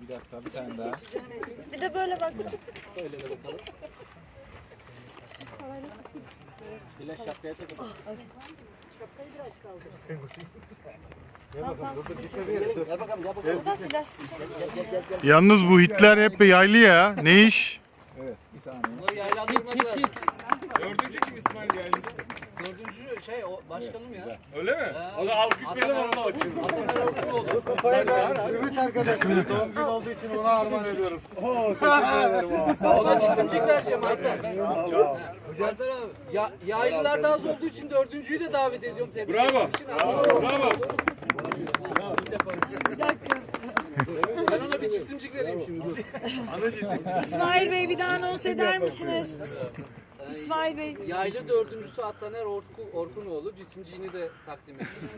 Bir dakika bir tane daha. Bir de böyle bak. Flash şapkaya takın. Yalnız bu Hitler hep yaylı ya. Ne iş? Evet bir saniye. Bunları yaylandırmak lazım. Dördüncü kim İsmail geldi? Dördüncü şey o başkanım ya. Öyle mi? O da alkışlayalım ona bakayım. Atamer Orkunoğlu. Ümit arkadaşım doğum günü olduğu için ona armağan ediyoruz. Ona cisimcik vereceğim Alper. Alper abi. Ya, yaylılar da az olduğu için dördüncüyü de davet ediyorum. Tebrik Bravo. etmek için. Atamer Bravo. Ben ona bir cisimcik vereyim şimdi. İsmail Bey bir daha anons eder misiniz? İsmail Bey. Yaylı dördüncüsü Ataner Orku, Orkunoğlu. Cisimciğini de takdim etsin.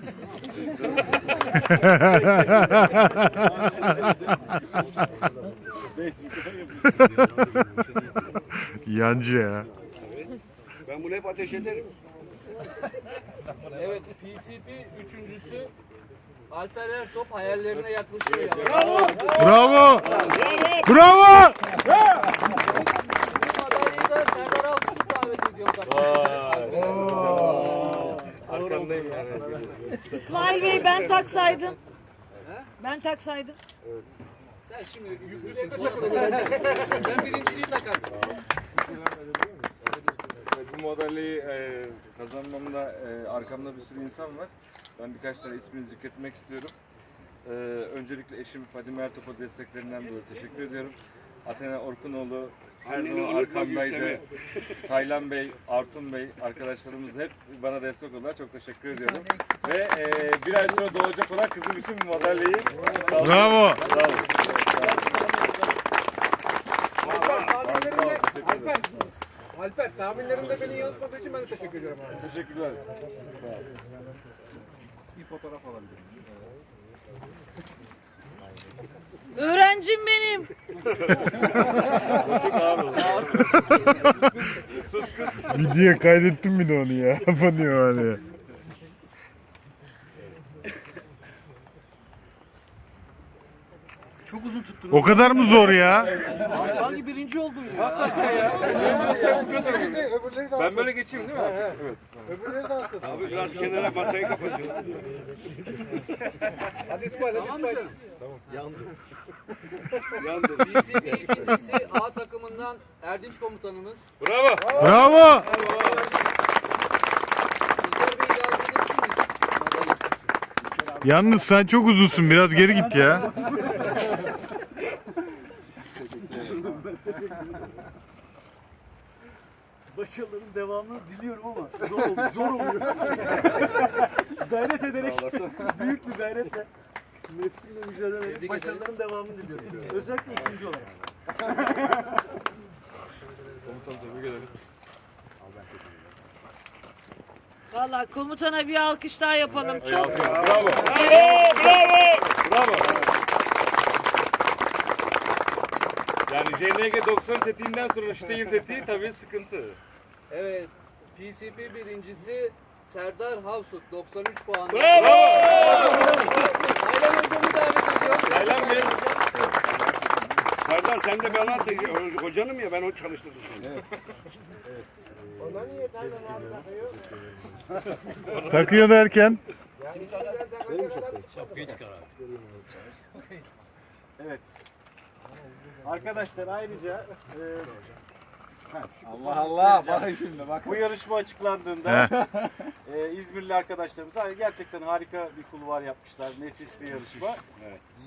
Yancı ya. Ben bunu hep ateş ederim. Evet PCP üçüncüsü Alper Ertop hayallerine yaklaşıyor ya. Bravo. Bravo. Bu madalyayı da Serdar Altun'u davet ediyorum. Arkandayım yani. İsmail Bey ben taksaydım. Ben taksaydım. Sen şimdi yüklüsün. Sen birinciliği takarsın. Bu madalyayı e, kazanmamda e, arkamda bir sürü insan var. Ben birkaç tane ismini zikretmek istiyorum. E, öncelikle eşim Fadime Ertop'a desteklerinden dolayı teşekkür ediyorum. Athena Orkunoğlu her zaman arkamdaydı. Taylan Bey, Artun Bey arkadaşlarımız hep bana destek oldular. Çok teşekkür ediyorum. Ve e, bir ay sonra doğacak olan kızım için bu madalyayı Bravo. Bravo. Alper, Alper tahminlerimde beni yanıltmadığı için ben de teşekkür ediyorum abi. Teşekkürler. Öğrencim benim. Video kaydettim mi de onu ya? Yapamıyor hani. O kadar mı zor ya? Sanki birinci oldun ya. Öbürleri de Ben böyle geçeyim değil mi? Evet. Öbürleri de alsın. Abi biraz kenara masayı kapatın. Hadi İsmail, hadi Tamam mı İsmail. canım? Yandı. PCP ikincisi A takımından Erdinç komutanımız. Bravo. Bravo. İçin. Yalnız sen çok uzunsun. Biraz geri git ya. Başarıların devamını diliyorum ama zor oluyor. Zor oluyor. gayret ederek, büyük bir gayretle nefsimle mücadele ederek Tebrik başarıların devamını diliyorum. Özellikle ikinci olarak. Vallahi komutana bir alkış daha yapalım. Çok Bravo. Bravo. Bravo. Bravo. Yani JNG 90 tetiğinden sonra Steyr tetiği tabii sıkıntı. Evet. PCP birincisi Serdar Havsut 93 puan. Bravo. Aylan hocamı davet ediyorum. Aylan Bey. Serdar sen de bana te- hocanım ya ben onu çalıştırdım seni. Takıyor derken. Arkadaşlar ayrıca e, Allah Allah bakın şimdi bak. bu yarışma açıklandığında e, İzmirli arkadaşlarımız gerçekten harika bir kulvar yapmışlar. Nefis bir yarışma.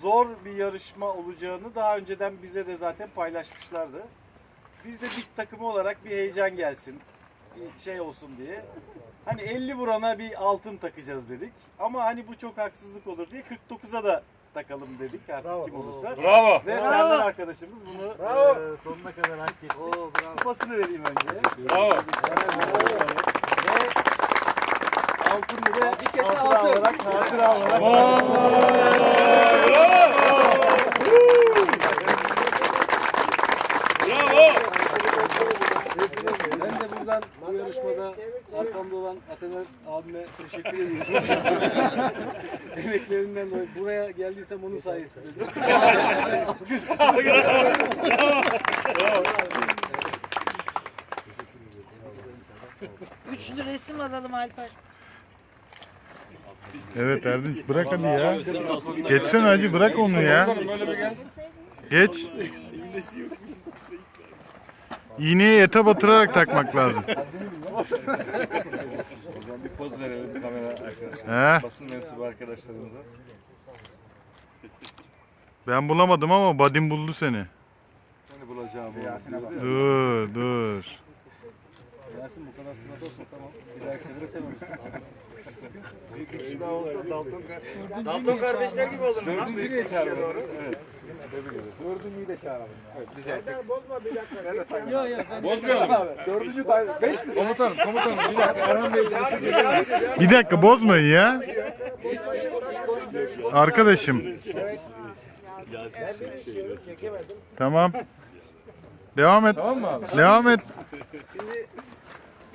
Zor bir yarışma olacağını daha önceden bize de zaten paylaşmışlardı. Biz de bir takımı olarak bir heyecan gelsin, bir şey olsun diye. Hani 50 vurana bir altın takacağız dedik. Ama hani bu çok haksızlık olur diye 49'a da takalım dedik artık kim olursa. Bravo. Ve Serdar arkadaşımız bunu e, sonuna kadar hak etti. Oo bravo. Kupasını vereyim önce. Bravo. Ve altını da Bir kese altın. olarak, hatıra olarak Bravo. Ben de buradan bu yarışmada arkamda olan Atener abime teşekkür ediyorum. Emeklerinden dolayı buraya geldiysem onun sayesinde. Üçlü resim alalım Alper. Evet Erdinç bırak hadi ya. Geçsene hacı bırak onu ya. Geç. İğneyi ete batırarak takmak lazım. O zaman bir poz verelim kamera arkadaşlar. He, Basın mensubu arkadaşlarımıza. ben bulamadım ama Badim buldu seni. Seni bulacağım. oğlum. Dur dur. Yasin bu kadar surat olsun tamam. Bir dahaki sefere sen olursun. Dalton kardeşler gibi olur. Dördüncü diye çağırıyoruz. Evet. Dördüncüyü de çağıralım. Bozmayalım. Dördüncü tane. Beş mi? Komutanım, komutanım bir dakika. Erhan Bey Bir dakika bozmayın ya. Arkadaşım. Tamam. Devam et. Tamam mı abi? Devam et. Şimdi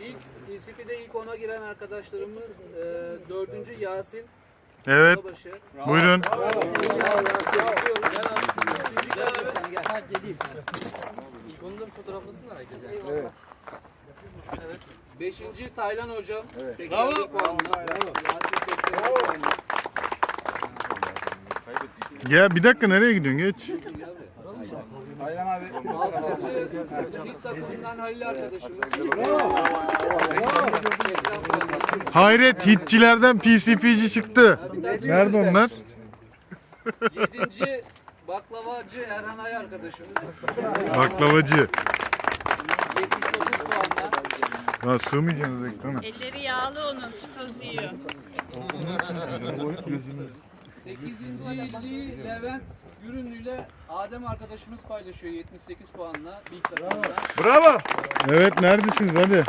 ilk DCP'de ilk ona giren arkadaşlarımız e, dördüncü Yasin Evet. Babaşı. Buyurun. Da herkese. Evet. Beşinci Taylan hocam. Evet. 80 puanla. Yasin 80 puanla. Ya bir dakika nereye gidiyorsun geç. Altıncı lig takımından Halil arkadaşımız. 80 puanla. Hayret hitçilerden PCP'ci çıktı. Nerede onlar? Yedinci baklavacı Erhan Ay arkadaşımız. Baklavacı. 79 puanla. Ya sığmayacaksınız ekrana. Elleri yağlı onun, çitoz yiyor. 8. Levent Gürünlü ile Adem arkadaşımız paylaşıyor 78 puanla takımından. Bravo. Evet neredesiniz hadi.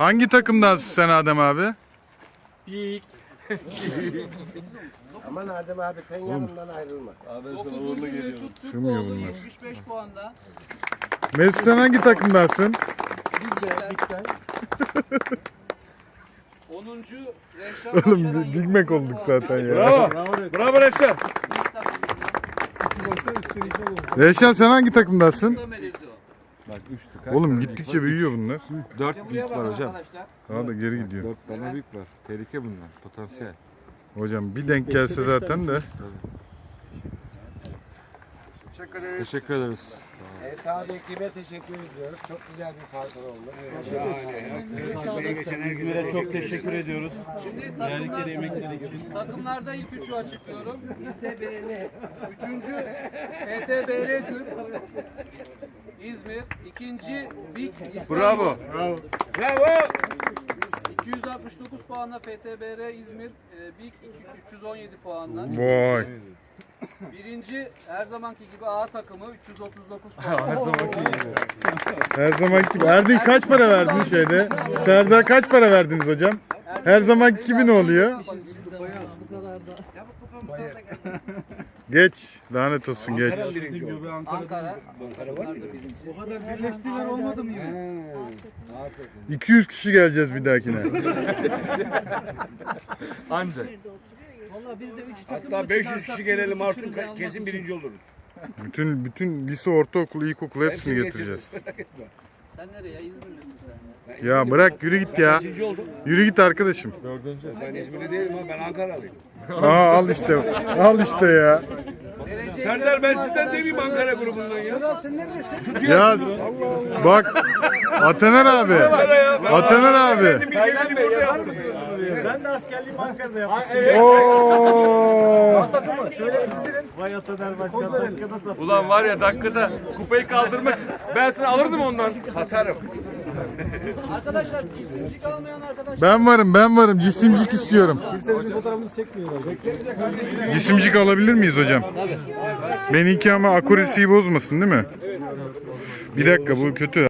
Hangi takımdansın sen Adem abi? Aman Adem abi sen yanımdan ayrılma. 9. Mesut Sığmıyor Türkoğlu bunlar. 75 puanda. Mesut sen hangi takımdansın? 10. Reşat Oğlum Başaran Big Mac olduk zaten ya. Bravo. Bravo Reşat. Reşan sen hangi takımdasın? Bak üçtü. Oğlum gittikçe büyüyor bunlar. Dört büyük var hocam. Daha da geri gidiyor. Dört tane büyük var. Tehlike bunlar. Potansiyel. Hocam bir denk gelse zaten de. Teşekkür ederiz. Evet abi ekibe teşekkür ediyoruz. Çok güzel bir parkur oldu. İzmir'e çok teşekkür ediyoruz. Şimdi takımlar, takımlarda ilk üçü açıklıyorum. Üçüncü PTBR Türk. İzmir. İkinci Big İstanbul. Bravo. Bravo. 269 puanla FTBR İzmir, e, Big 317 puanla. Vay. Birinci her zamanki gibi A takımı 339 puan. Her zamanki gibi. Her zaman gibi. Erdinç kaç para verdin şeyde? Serdar kaç para verdiniz hocam? Her zamanki gibi ne oluyor? Geç. Lanet olsun geç. Ankara. Takımlarda birinci. Birleştiler olmadı mı? 200 kişi geleceğiz bir dahakine. Anca. Hatta 500 kişi gelelim artık kesin birinci oluruz. Bütün bütün lise, ortaokul, ilkokul hepsini getireceğiz. Sen nereye? İzmirlisin sen ya. Ya bırak yürü git ya. Yürü git arkadaşım. Dördüncü. Ben İzmirli değilim ama ben Ankaralıyım. Aa al işte. Al işte ya. Serdar ben sizden demeyeyim Ankara grubundan ya. Ya bak Ataner abi. Ataner abi. Taylan Bey yapar mısınız? Ben de askerliğimi Ankara'da yapmıştım. Oo. Vay Ataner Başkan dakikada da. Ulan var ya dakikada kupayı kaldırmak. Ben sana alırdım ondan. Satarım. Arkadaşlar isimcik almayan arkadaşlar. Ben varım ben varım. Cisimcik istiyorum. Kimse bizim fotoğrafımızı çekmiyorlar. Cisimcik alabilir miyiz hocam? Benimki ama akurisiyi bozmasın değil mi? Bir dakika bu kötü.